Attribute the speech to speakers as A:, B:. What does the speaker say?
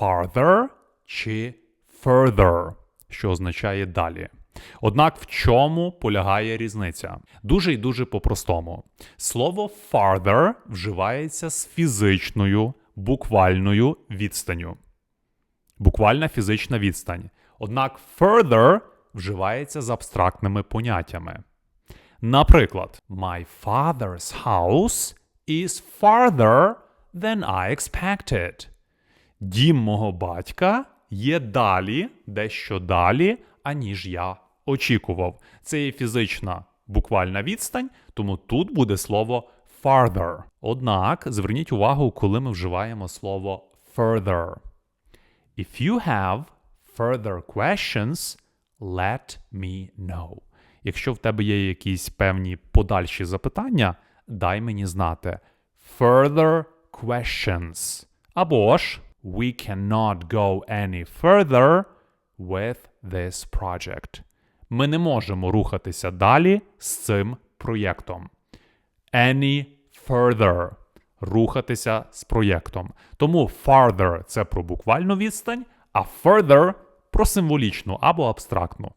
A: farther чи further, що означає далі. Однак в чому полягає різниця? Дуже і дуже по-простому. Слово farther вживається з фізичною, буквальною відстанню. Буквальна фізична відстань. Однак further вживається з абстрактними поняттями. Наприклад, My father's house is farther than I expected. Дім мого батька є далі, дещо далі, аніж я очікував. Це є фізична буквальна відстань, тому тут буде слово farther. Однак зверніть увагу, коли ми вживаємо слово further. If you have further questions, let me know. Якщо в тебе є якісь певні подальші запитання, дай мені знати. Further questions. Або ж We cannot go any further with this project. Ми не можемо рухатися далі з цим проєктом. Any further. Рухатися з проєктом. Тому farther – це про буквальну відстань, а further – про символічну або абстрактну.